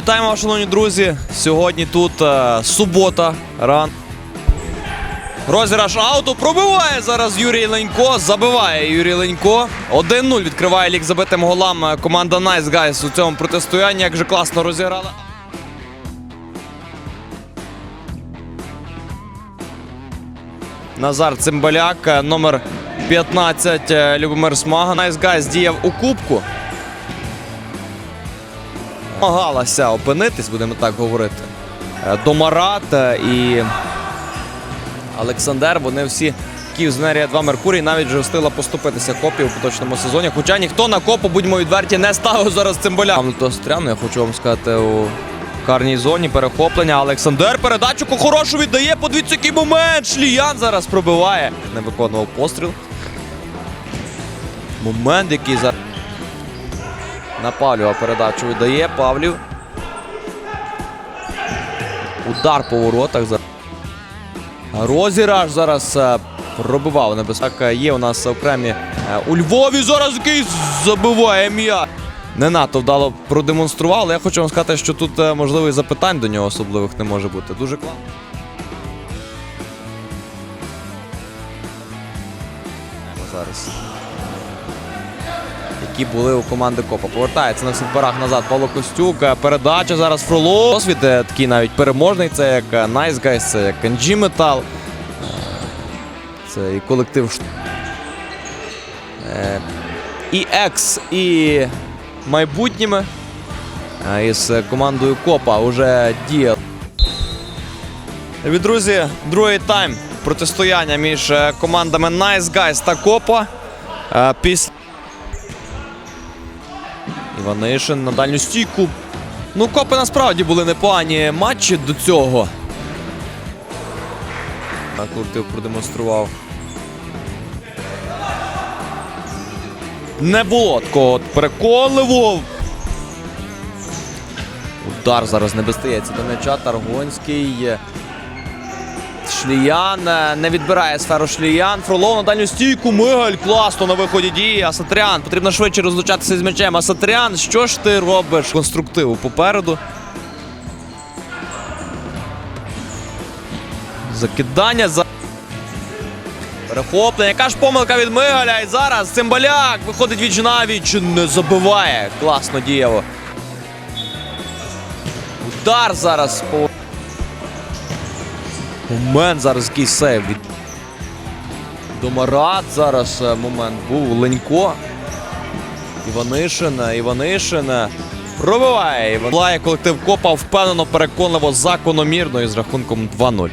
Вітаємо вас, шановні друзі. Сьогодні тут е, субота, ран. Розіграш ауту пробиває зараз Юрій Ленько. Забиває Юрій Ленько. 1-0 відкриває лік забитим голам е, команда Nice Guys у цьому протистоянні. Як же класно розіграла. Назар Цимбаляк, е, номер 15 е, Любомир Смага. Nice Guys діяв у кубку. Намагалася опинитись, будемо так говорити. Е, Домарат і Олександр. Вони всі Київзнерія 2 Меркурій навіть вже встигла поступитися копі у поточному сезоні. Хоча ніхто на копу, будьмо відверті, не ставив зараз цимбаля. Там то стрімно, я хочу вам сказати, у карній зоні перехоплення. Олександр передачу хорошу віддає. Подивіться, який момент. Шліян зараз пробиває. Не виконував постріл. Момент, який зараз. На Павлєва передачу віддає. Павлів. Удар по воротах. Розіграш зараз е, пробивав небезпека. Є у нас окремі е, у Львові зараз який забиває м'я. Не надто вдало продемонстрував, але я хочу вам сказати, що тут е, можливо і запитань до нього особливих не може бути. Дуже класно. Зараз. Які були у команди Копа. Повертається на всіх парах назад Павло Костюк. Передача зараз Фролов. Досвід е, такий навіть переможний. Це як е, Nice Guys, це як Metal. Е, Це і колектив. Е, І Екс, і майбутніми. Із командою Копа вже діяв. Від друзі, другий тайм протистояння між командами Nice Guys та Копа. Після Іванишин на дальню стійку. Ну, копи насправді були непогані матчі до цього. Так, Куртив продемонстрував. Не було такого от. Удар зараз не достається до м'яча. Таргонський. Шліян е, не відбирає сферу Шліян. Фролов на дальню стійку. Мигаль класно на виході дії. Асатрян. Потрібно швидше розлучатися з м'ячем. Асатрян, що ж ти робиш? Конструктиву попереду. Закидання за. Перехоплення. Яка ж помилка від Мигаля? І зараз Цимбаляк виходить віч навіч. Не забиває. Класно діяло. Удар зараз по. Момент зараз якийсь сейв від Домарат зараз е, момент був. Ленько. Іванишина. Іванишина. Пробиває. Іван- Лає колектив Копа впевнено, переконливо, закономірно із рахунком 2-0.